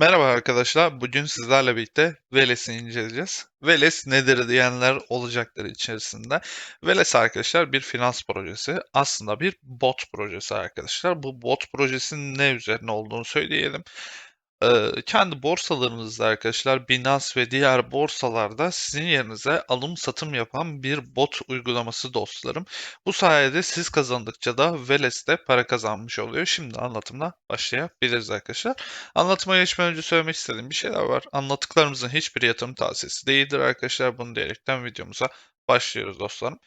Merhaba arkadaşlar. Bugün sizlerle birlikte Veles'i inceleyeceğiz. Veles nedir diyenler olacaktır içerisinde. Veles arkadaşlar bir finans projesi. Aslında bir bot projesi arkadaşlar. Bu bot projesinin ne üzerine olduğunu söyleyelim. Ee, kendi borsalarınızda arkadaşlar Binance ve diğer borsalarda sizin yerinize alım satım yapan bir bot uygulaması dostlarım. Bu sayede siz kazandıkça da Veles de para kazanmış oluyor. Şimdi anlatımına başlayabiliriz arkadaşlar. Anlatıma geçmeden önce söylemek istediğim bir şeyler var. Anlattıklarımızın hiçbir yatırım tavsiyesi değildir arkadaşlar. Bunu diyerekten videomuza başlıyoruz dostlarım.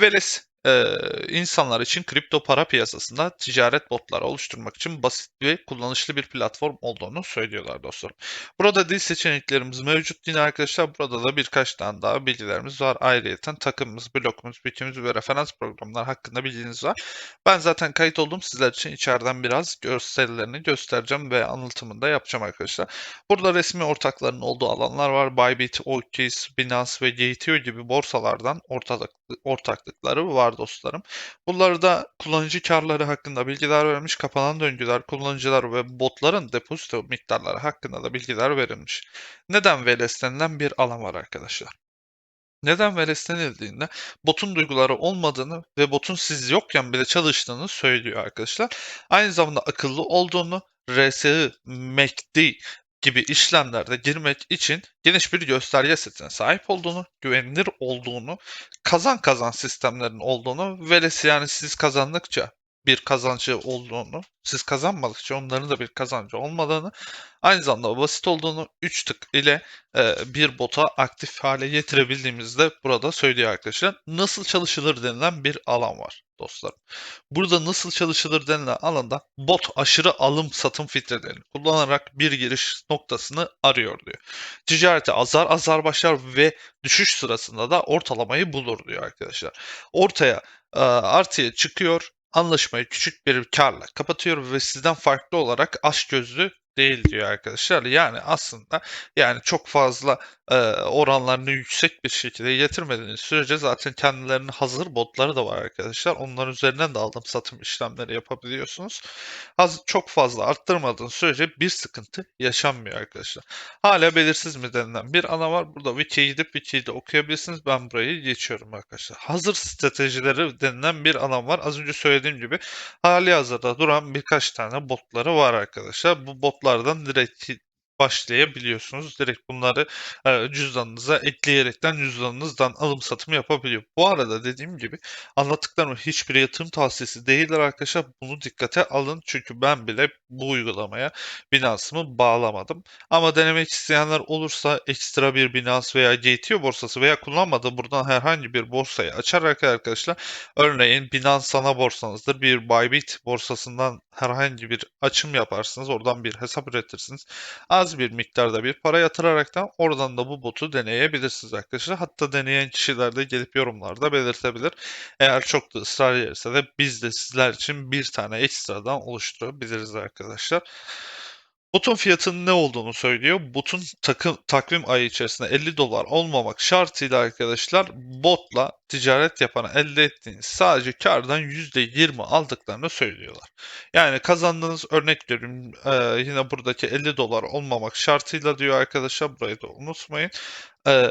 Veles e, insanlar için kripto para piyasasında ticaret botları oluşturmak için basit ve kullanışlı bir platform olduğunu söylüyorlar dostlarım. Burada dil seçeneklerimiz mevcut yine arkadaşlar. Burada da birkaç tane daha bilgilerimiz var. Ayrıca takımımız, blokumuz, bitimiz ve referans programlar hakkında bilginiz var. Ben zaten kayıt oldum. Sizler için içeriden biraz gösterilerini göstereceğim ve anlatımını da yapacağım arkadaşlar. Burada resmi ortakların olduğu alanlar var. Bybit, OKX, Binance ve GTO gibi borsalardan ortaklık, ortaklıkları var dostlarım. Bunları da kullanıcı karları hakkında bilgiler vermiş, kapanan döngüler, kullanıcılar ve botların depozito miktarları hakkında da bilgiler verilmiş. Neden VLS denilen bir alan var arkadaşlar? Neden VLS denildiğinde botun duyguları olmadığını ve botun siz yokken bile çalıştığını söylüyor arkadaşlar. Aynı zamanda akıllı olduğunu, RSI, MACD gibi işlemlerde girmek için geniş bir gösterge setine sahip olduğunu, güvenilir olduğunu, kazan kazan sistemlerin olduğunu ve yani siz kazandıkça bir kazancı olduğunu, siz kazanmadıkça onların da bir kazancı olmadığını, aynı zamanda basit olduğunu 3 tık ile e, bir bota aktif hale getirebildiğimizde burada söylüyor arkadaşlar. Nasıl çalışılır denilen bir alan var dostlarım. Burada nasıl çalışılır denilen alanda bot aşırı alım satım filtrelerini kullanarak bir giriş noktasını arıyor diyor. Ticarete azar azar başlar ve düşüş sırasında da ortalamayı bulur diyor arkadaşlar. Ortaya e, artıya çıkıyor anlaşmayı küçük bir karla kapatıyor ve sizden farklı olarak aç gözlü değil diyor arkadaşlar. Yani aslında yani çok fazla e, oranlarını yüksek bir şekilde getirmediğiniz sürece zaten kendilerinin hazır botları da var arkadaşlar. Onların üzerinden de alım satım işlemleri yapabiliyorsunuz. Az çok fazla arttırmadığınız sürece bir sıkıntı yaşanmıyor arkadaşlar. Hala belirsiz mi denilen bir ana var. Burada wiki'ye gidip wiki'yi de okuyabilirsiniz. Ben burayı geçiyorum arkadaşlar. Hazır stratejileri denilen bir alan var. Az önce söylediğim gibi hali hazırda duran birkaç tane botları var arkadaşlar. Bu botlardan direkt başlayabiliyorsunuz. Direkt bunları e, cüzdanınıza ekleyerekten cüzdanınızdan alım satım yapabiliyor. Bu arada dediğim gibi anlattıklarım hiçbir yatırım tavsiyesi değildir arkadaşlar. Bunu dikkate alın. Çünkü ben bile bu uygulamaya Binance'ımı bağlamadım. Ama denemek isteyenler olursa ekstra bir Binance veya GTO borsası veya kullanmadığı buradan herhangi bir borsayı açarak arkadaşlar örneğin Binance ana borsanızdır. Bir Bybit borsasından herhangi bir açım yaparsınız. Oradan bir hesap üretirsiniz. Az bir miktarda bir para yatıraraktan oradan da bu botu deneyebilirsiniz arkadaşlar. Hatta deneyen kişiler de gelip yorumlarda belirtebilir. Eğer çok da ısrar ederse de biz de sizler için bir tane ekstradan oluşturabiliriz arkadaşlar. Botun fiyatının ne olduğunu söylüyor. Botun takım, takvim ayı içerisinde 50 dolar olmamak şartıyla arkadaşlar botla ticaret yapan elde ettiğiniz sadece kardan %20 aldıklarını söylüyorlar. Yani kazandığınız örnek veriyorum e, yine buradaki 50 dolar olmamak şartıyla diyor arkadaşlar burayı da unutmayın e,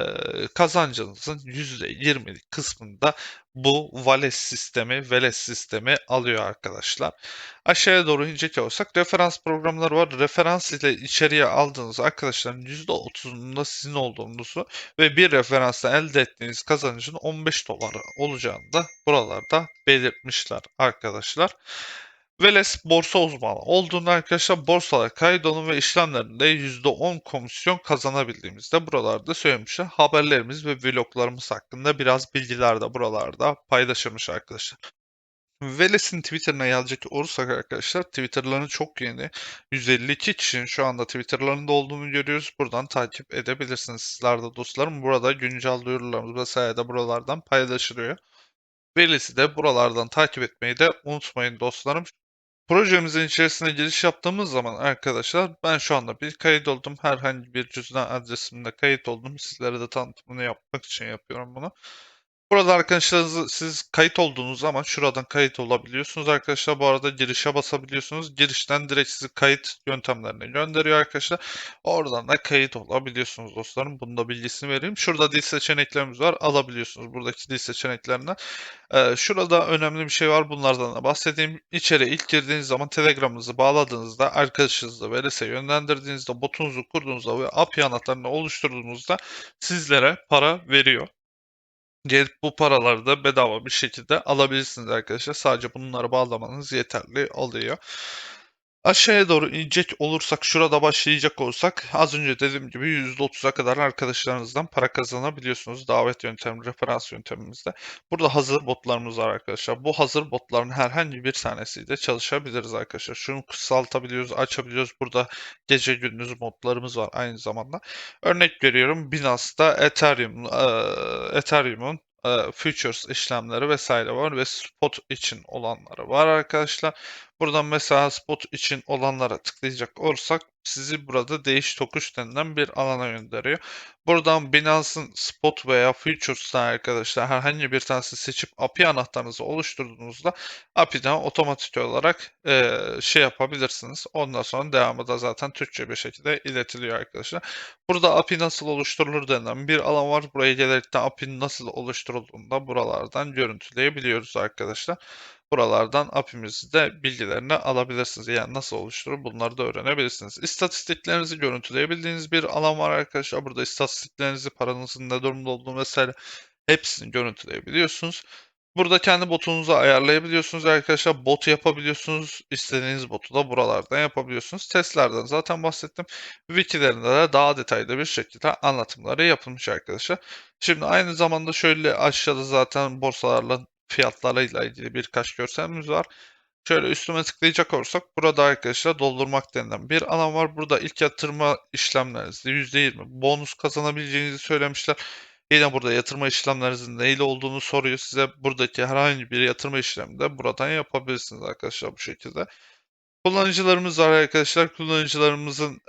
kazancınızın %20'lik kısmında bu Vales sistemi, Veles sistemi alıyor arkadaşlar. Aşağıya doğru inecek olsak referans programları var. Referans ile içeriye aldığınız arkadaşların %30'unun da sizin olduğunuzu ve bir referansla elde ettiğiniz kazancın 15 dolar olacağını da buralarda belirtmişler arkadaşlar. Veles borsa uzmanı olduğunda arkadaşlar borsalara kaydolun ve işlemlerinde %10 komisyon kazanabildiğimizde buralarda söylemişler. Haberlerimiz ve vloglarımız hakkında biraz bilgiler de buralarda paylaşılmış arkadaşlar. Veles'in Twitter'ına yazacak olursak arkadaşlar Twitter'larını çok yeni. 152 kişinin şu anda Twitter'larında olduğunu görüyoruz. Buradan takip edebilirsiniz sizler de dostlarım. Burada güncel duyurularımız vesaire de buralardan paylaşılıyor. Veles'i de buralardan takip etmeyi de unutmayın dostlarım. Projemizin içerisine giriş yaptığımız zaman arkadaşlar ben şu anda bir kayıt oldum. Herhangi bir cüzdan adresimde kayıt oldum. Sizlere de tanıtımını yapmak için yapıyorum bunu. Burada arkadaşlarınızı siz kayıt olduğunuz zaman şuradan kayıt olabiliyorsunuz arkadaşlar. Bu arada girişe basabiliyorsunuz. Girişten direkt sizi kayıt yöntemlerine gönderiyor arkadaşlar. Oradan da kayıt olabiliyorsunuz dostlarım. Bunun da bilgisini vereyim. Şurada dil seçeneklerimiz var. Alabiliyorsunuz buradaki dil seçeneklerinden. Ee, şurada önemli bir şey var. Bunlardan da bahsedeyim. İçeri ilk girdiğiniz zaman Telegram'ınızı bağladığınızda, arkadaşınızı VLS'e yönlendirdiğinizde, botunuzu kurduğunuzda ve API anahtarını oluşturduğunuzda sizlere para veriyor. Gelip bu paraları da bedava bir şekilde alabilirsiniz arkadaşlar. Sadece bunları bağlamanız yeterli oluyor. Aşağıya doğru inecek olursak, şurada başlayacak olursak az önce dediğim gibi %30'a kadar arkadaşlarınızdan para kazanabiliyorsunuz. Davet yöntemi, referans yöntemimizde. Burada hazır botlarımız var arkadaşlar. Bu hazır botların herhangi bir tanesiyle çalışabiliriz arkadaşlar. Şunu kısaltabiliyoruz, açabiliyoruz. Burada gece gündüz modlarımız var aynı zamanda. Örnek veriyorum Binance'da Ethereum, Ethereum'un futures işlemleri vesaire var ve spot için olanları var arkadaşlar. Buradan mesela spot için olanlara tıklayacak olursak sizi burada değiş tokuş denilen bir alana gönderiyor. Buradan Binance'ın spot veya futures'tan arkadaşlar herhangi bir tanesi seçip API anahtarınızı oluşturduğunuzda API'den otomatik olarak e, şey yapabilirsiniz. Ondan sonra devamı da zaten Türkçe bir şekilde iletiliyor arkadaşlar. Burada API nasıl oluşturulur denilen bir alan var. Buraya gelerek de API nasıl oluşturulduğunu da buralardan görüntüleyebiliyoruz arkadaşlar. Buralardan API'mizi de bilgilerini alabilirsiniz. Yani nasıl oluşturur bunları da öğrenebilirsiniz. İstatistiklerinizi görüntüleyebildiğiniz bir alan var arkadaşlar. Burada istatistiklerinizi, paranızın ne durumda olduğunu vesaire hepsini görüntüleyebiliyorsunuz. Burada kendi botunuzu ayarlayabiliyorsunuz arkadaşlar. Bot yapabiliyorsunuz. İstediğiniz botu da buralardan yapabiliyorsunuz. Testlerden zaten bahsettim. Wikilerinde de daha detaylı bir şekilde anlatımları yapılmış arkadaşlar. Şimdi aynı zamanda şöyle aşağıda zaten borsalarla fiyatlarıyla ilgili birkaç görselimiz var. Şöyle üstüme tıklayacak olursak burada arkadaşlar doldurmak denilen bir alan var. Burada ilk yatırma işlemlerinizde %20 bonus kazanabileceğinizi söylemişler. Yine burada yatırma işlemlerinizin neyle olduğunu soruyor size. Buradaki herhangi bir yatırma işleminde buradan yapabilirsiniz arkadaşlar bu şekilde. Kullanıcılarımız var arkadaşlar. Kullanıcılarımızın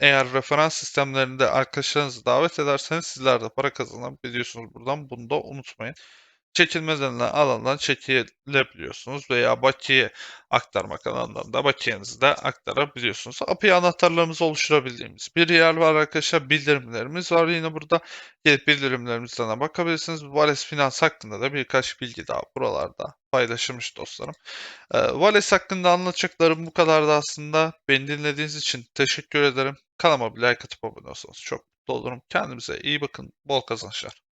eğer referans sistemlerinde arkadaşlarınızı davet ederseniz sizler de para kazanabiliyorsunuz buradan. Bunu da unutmayın çekilmez denilen alandan çekilebiliyorsunuz veya bakiye aktarmak alanından da bakiyenizi de aktarabiliyorsunuz. API anahtarlarımızı oluşturabildiğimiz bir yer var arkadaşlar. Bildirimlerimiz var yine burada. Gelip bildirimlerimizden de bakabilirsiniz. Vales Finans hakkında da birkaç bilgi daha buralarda paylaşılmış dostlarım. Ee, Vales hakkında anlatacaklarım bu kadardı aslında. Beni dinlediğiniz için teşekkür ederim. Kanalıma bir like atıp abone olsanız çok mutlu olurum. Kendinize iyi bakın. Bol kazançlar.